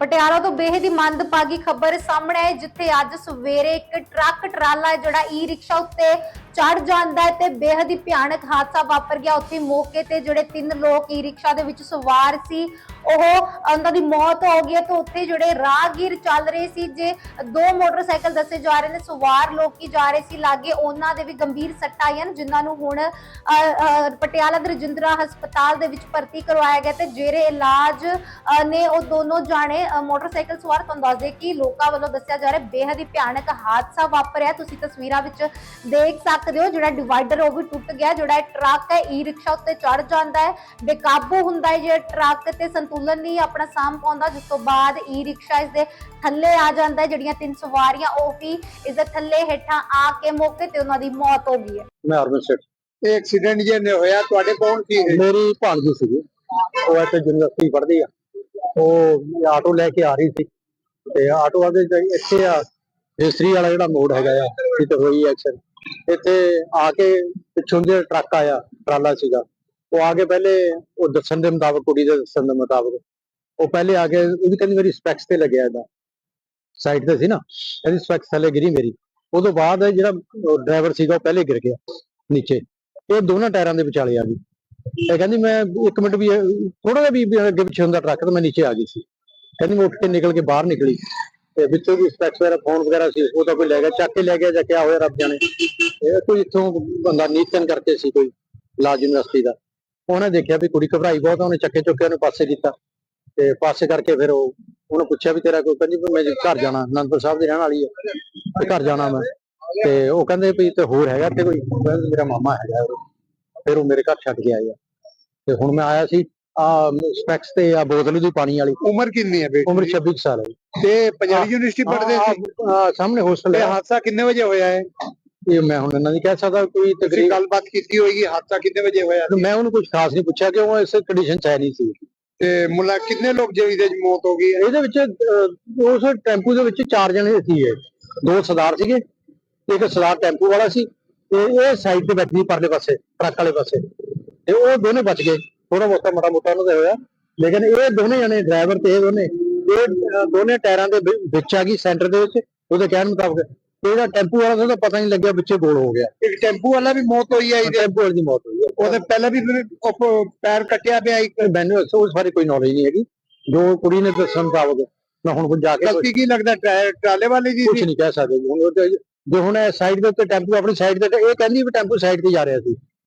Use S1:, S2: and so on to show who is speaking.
S1: ਪਟਿਆਲਾ ਤੋਂ ਬੇਹੱਦ ਹੀ ਮੰਦਭਾਗੀ ਖਬਰ ਸਾਹਮਣੇ ਆਈ, ਜਿੱਥੇ ਅੱਜ ਸਵੇਰੇ ਇੱਕ ਟਰੱਕ ਟਰਾਲਾ ਜਿਹੜਾ ਈ ਰਿਕਸ਼ਾ ਉੱਤੇ ਚੜ ਜਾਂਦਾ ਹੈ ਤੇ ਬੇਹੱਦ ਹੀ ਭਿਆਨਕ ਹਾਦਸਾ ਵਾਪਰ ਗਿਆ। ਉੱਥੇ ਮੌਕੇ ਤੇ ਜਿਹੜੇ ਤਿੰਨ ਲੋਕ ਈ ਰਿਕਸ਼ਾ ਦੇ ਵਿੱਚ ਸਵਾਰ ਸੀ ਉਹ ਉਹਨਾਂ ਦੀ ਮੌਤ ਹੋ ਗਈ ਹੈ ਤੇ ਉੱਥੇ ਜਿਹੜੇ ਰਾਹਗੀਰ ਚੱਲ ਰਹੇ ਸੀ ਜੇ ਦੋ ਮੋਟਰਸਾਈਕਲ ਦੱਸੇ ਜਾ ਰਹੇ ਨੇ ਸਵਾਰ ਲੋਕੀ ਜਾ ਰਹੇ ਸੀ। ਲਾਗੇ ਉਹਨਾਂ ਦੇ ਵੀ ਗੰਭੀਰ ਸੱਟਾਂ ਆਈਆਂ ਜਿਨ੍ਹਾਂ ਨੂੰ ਹੁਣ ਅ, ਪਟਿਆਲਾ ਦੇ ਰਜਿੰਦਰਾ ਹਸਪਤਾਲ ਦੇ ਵਿੱਚ ਭਰਤੀ ਕਰਵਾਇਆ ਗਿਆ ਤੇ ਜਿਹੜੇ ਇਲਾਜ ਨੇ ਉਹ ਦੋਨੋਂ ਜਾਣੇ ਮੋਟਰਸਾਈਕਲ ਸਵਾਰ ਤੁਹਾਨੂੰ ਦੱਸ ਦੇ ਕਿ ਲੋਕਾਂ ਵੱਲੋਂ ਦੱਸਿਆ ਜਾ ਰਿਹਾ ਬੇਹੱਦ ਹੀ ਭਿਆਨਕ ਹਾਦਸਾ ਵਾਪਰਿਆ। ਤੁਸੀਂ ਤਸਵੀਰਾਂ ਵਿੱਚ ਦੇਖ ਸਕਦੇ ਹੋ ਜਿਹੜਾ ਡਿਵਾਈਡਰ ਉਹ ਵੀ ਟੁੱਟ ਗਿਆ ਜਿਹੜਾ ਟਰੱਕ ਹੈ ਈ ਰਿਕਸ਼ਾ ਉੱਤੇ ਚੜ ਜਾਂਦਾ ਹੈ ਬੇਕਾਬੂ ਹੁੰਦਾ ਹੈ ਜੇ ਟਰੱਕ ਤੇ ਸੰਤੁਲਨ ਨਹੀਂ ਆਪਣਾ ਸਾਂਭ ਪਾਉਂਦਾ ਜਿਸ ਤੋਂ ਬਾਅਦ ਈ ਰਿਕਸ਼ਾ ਇਸ ਦੇ ਥੱਲੇ ਆ ਜਾਂਦਾ ਹੈ ਜਿਹੜੀਆਂ ਤਿੰਨ ਸਵਾਰੀਆਂ ਉਹ ਵੀ ਇਸ ਦੇ ਥੱਲੇ ਹੇਠਾਂ ਆ ਕੇ ਮੌਕੇ ਤੇ ਉਹਨਾਂ ਦੀ ਮੌਤ ਹੋ ਗਈ ਹੈ।
S2: ਮੈਂ ਅਰਵਿੰਦ ਸੇਠ।
S3: ਇਹ ਐਕਸੀਡੈਂਟ ਜੇ ਨੇ ਹੋਇਆ ਤੁਹਾਡੇ ਕੌਣ ਸੀ?
S2: ਮੇਰੀ ਭਾਣਜੀ ਸੀਗੀ। ਉਹ ਇੱਥੇ ਯੂਨੀਵਰਸਿਟੀ ਪੜ੍ਹਦੀ ਆ। ਉਹ ਆਟੋ ਲੈ ਕੇ ਆ ਰਹੀ ਸੀ। ਤੇ ਆਟੋ ਵਾਲੇ ਇੱਥੇ ਆ। ਰਜਿਸਟਰੀ ਵਾਲਾ ਜਿਹੜਾ ਮੋੜ ਹੈਗਾ ਆ ਜਿੱਥੇ ਹੋਈ ਐਕਸੀਡੈਂਟ ਇੱਥੇ ਆ ਕੇ ਪਿੱਛੋਂ ਦੇ ਟਰੱਕ ਆਇਆ, ਟਰਾਲਾ ਸੀਗਾ, ਉਹ ਆ ਕੇ ਪਹਿਲੇ ਉਹ ਦੱਸਣ ਦੇ ਮੁਤਾਬਕ, ਕੁੜੀ ਦੇ ਦੱਸਣ ਦੇ ਮੁਤਾਬਕ, ਉਹ ਪਹਿਲੇ ਆ ਕੇ ਉਹ ਕਹਿੰਦੀ ਮੇਰੀ ਸਪੈਕਸ ਤੇ ਲੱਗਿਆ ਇਹਦਾ ਸਾਈਡ ਤੇ ਸੀ ਨਾ ਇਹਦੀ ਸਪੈਕਸ ਥੱਲੇ ਗਿਰੀ ਮੇਰੀ ਉਹ ਤੋਂ ਬਾਅਦ ਜਿਹੜਾ ਡਰਾਈਵਰ ਸੀਗਾ ਉਹ ਪਹਿਲੇ ਗਿਰ ਗਿਆ, ਨੀਚੇ, ਇਹ ਦੋਨਾਂ ਟਾਇਰਾਂ ਦੇ ਵਿਚਾਲੇ ਆ ਗਈ। ਇਹ ਕਹਿੰਦੀ ਮੈਂ ਇੱਕ ਮਿੰਟ ਵੀ ਥੋੜਾ ਜਿਹਾ ਵੀ ਅੱਗੇ ਪਿੱਛੇ ਹੁੰਦਾ ਟਰੱਕ, ਤੇ ਮੈਂ ਨੀਚੇ ਆ ਗਈ ਸੀ। ਕਹਿੰਦੀ ਮੈਂ ਉੱਠ ਕੇ ਨਿਕਲ ਕੇ ਬਾਹਰ ਨਿਕਲੀ। ਤੇ ਵਿੱਚੋਂ ਵੀ ਸਪੈਕਸ ਵਗੈਰਾ ਫੋਨ ਵਗੈਰਾ ਸੀ, ਉਹ ਤਾਂ ਕੋਈ ਲੈ ਗਿਆ, ਚੱਕ ਕੇ ਲੈ ਗਿਆ ਜਾਂ ਕਿਆ ਹੋਇਆ ਰੱਬ ਜਾਣੇ। ਇਹ ਕੋਈ ਇੱਥੋਂ ਬੰਦਾ ਨੀਤਨ ਕਰਕੇ ਸੀ ਕੋਈ ਲਾਜ ਯੂਨੀਵਰਸਿਟੀ ਦਾ। ਉਹਨੇ ਦੇਖਿਆ ਵੀ ਕੁੜੀ ਘਬਰਾਈ ਬਹੁਤ ਉਹਨੇ ਚੱਕੇ ਚੁੱਕੇ ਉਹਨੂੰ ਪਾਸੇ ਕੀਤਾ। ਤੇ ਪਾਸੇ ਕਰਕੇ ਫਿਰ ਉਹ, ਉਹਨੂੰ ਪੁੱਛਿਆ ਵੀ ਤੇਰਾ ਕੋਈ ਕਹਿੰਦੀ ਵੀ ਮੈਂ ਘਰ ਜਾਣਾ, ਅਨੰਦਪੁਰ ਸਾਹਿਬ ਦੀ ਰਹਿਣ ਵਾਲੀ ਹੈ ਤੇ ਘਰ ਜਾਣਾ ਮੈਂ। ਤੇ ਉਹ ਕਹਿੰਦੇ ਵੀ ਤੇ ਹੋਰ ਹੈਗਾ ਤੇ ਕੋਈ ਮੇਰਾ ਮਾਮਾ ਹੈਗਾ। ਫਿਰ ਉਹ ਮੇਰੇ ਘਰ ਛੱਡ ਕੇ ਆਇਆ ਤੇ ਹੁਣ ਮੈਂ ਆਇਆ ਸੀ ਆ ਸਪੈਕਸ ਤੇ ਆ ਬੋਤਲ ਦੀ ਪਾਣੀ ਵਾਲੀ।
S3: ਉਮਰ ਕਿੰਨੀ ਹੈ ਬੇਟੀ?
S2: ਉਮਰ
S3: ਦੀ?
S2: 26 ਕੁ ਸਾਲ ਹੈ
S3: ਤੇ ਪੰਜਾਬੀ ਯੂਨੀਵਰਸਿਟੀ ਪੜ੍ਹਦੇ ਸੀ?
S2: ਆ- ਸਾਹਮਣੇ ਹੋਸਟਲ
S3: ਇਹ
S2: ਹੈ।
S3: ਹਾਦਸਾ ਕਿੰਨੇ ਵਜੇ ਹੋਇਆ ਹੈ
S2: ਇਹ ਮੈਂ ਹੁਣ ਇਹਨਾਂ ਦੀ ਕਹਿ ਸਕਦਾ ਕੋਈ
S3: ਤੁਸੀਂ
S2: ਤਕਰੀਬ
S3: ਗੱਲਬਾਤ ਕੀਤੀ ਹੋਏਗੀ ਹਾਦਸਾ ਕਿੰਨੇ ਵਜੇ ਹੋਇਆ ਸੀ?
S2: ਮੈਂ ਉਹਨੂੰ ਕੁਝ ਖਾਸ ਨਹੀਂ ਪੁੱਛਿਆ ਕਿ ਉਹ ਇਸ ਕੰਡੀਸ਼ਨ ਚ ਹੈ ਨਹੀਂ ਸੀ।
S3: ਤੇ ਮੁੱਲਾ ਕਿੰਨੇ ਲੋਕ ਜਿਹੜੀ ਦੇ ਮੌਤ ਹੋ ਗਈ ਹੈ?
S2: ਇਹਦੇ ਵਿੱਚ ਅਹ, ਉਸ ਟੈਂਪੂ ਦੇ ਵਿੱਚ ਚਾਰ ਜਣੇ ਸੀ ਇਹ। ਦੋ ਸਰਦਾਰ ਸੀਗੇ ਇੱਕ ਸਰਦਾਰ ਟੈਂਪੂ ਵਾਲਾ ਸੀ ਤੇ ਇਹ ਸਾਈਡ ਤੇ ਬੈਠੀ ਸੀ ਪਰਲੇ ਪਾਸੇ ਟਰੱਕ ਵਾਲੇ ਪਾਸੇ। ਤੇ ਉਹ ਦੋਨੇ ਬਚ ਗਏ। ਥੋੜਾ ਬਹੁਤਾ ਮੋਟਾ ਮੋਟਾ ਉਹਨਾਂ ਦਾ ਹੋਇਆ। ਲੇਕਿਨ ਇਹ ਦੋਨੇ ਜਣੇ ਡਰਾਈਵਰ ਤੇ ਇਹ ਦੋਨੇ ਇਹ ਦੋਨੇ ਟਾਇਰਾਂ ਦੇ ਵਿੱਚ ਆ ਗਈ ਸੈਂਟਰ ਦੇ ਵਿੱਚ ਉਹਦੇ ਕਹਿਣ ਮੁਤਾਬਕ। ਇਹਦਾ ਟੈਂਪੂ ਵਾਲਾ ਉਹਦਾ ਪਤਾ ਨਹੀਂ ਲੱਗਿਆ ਵਿੱਚੇ ਗੋਲ ਹੋ ਗਿਆ।
S3: ਇੱਕ ਟੈਂਪੂ ਵਾਲਾ ਵੀ ਮੌਤ ਹੋਈ ਹੈ ਇਹਦੇ।
S2: ਟੈਂਪੂ ਵਾਲੇ ਦੀ ਮੌਤ ਹੋਈ ਹੈ
S3: ਉਹਦੇ ਪਹਿਲਾਂ ਵੀ ਪੈਰ ਕੱਟਿਆ ਪਿਆ ਇੱਕ।
S2: ਮੈਨੂੰ ਉਸ ਬਾਰੇ ਕੋਈ ਨੌਲੇਜ ਨਹੀਂ ਹੈਗੀ। ਜੋ ਕੁੜੀ ਨੇ ਦੱਸਣ ਮੁਤਾਬਕ ਮੈਂ ਹੁਣ ਜਾ ਕੇ
S3: ਗਲਤੀ ਕੀ ਲੱਗਦਾ ਟਰਾਲੇ ਵਾਲੇ ਦੀ
S2: ਕੁਝ ਨਹੀਂ ਕਹਿ ਸਕਦੇ। ਜੀ। ਹੁਣ ਜੇ ਹੁਣ ਸਾਈਡ ਦੇ ਉੱਤੇ ਟੈਂਪੂ ਆਪਣੀ ਸਾਈਡ ਤੇ ਇਹ ਕਹਿੰਦੀ ਵੀ ਟੈਂਪੂ ਸਾਈਡ ਤੇ ਜਾ ਰਿਹਾ ਸੀ।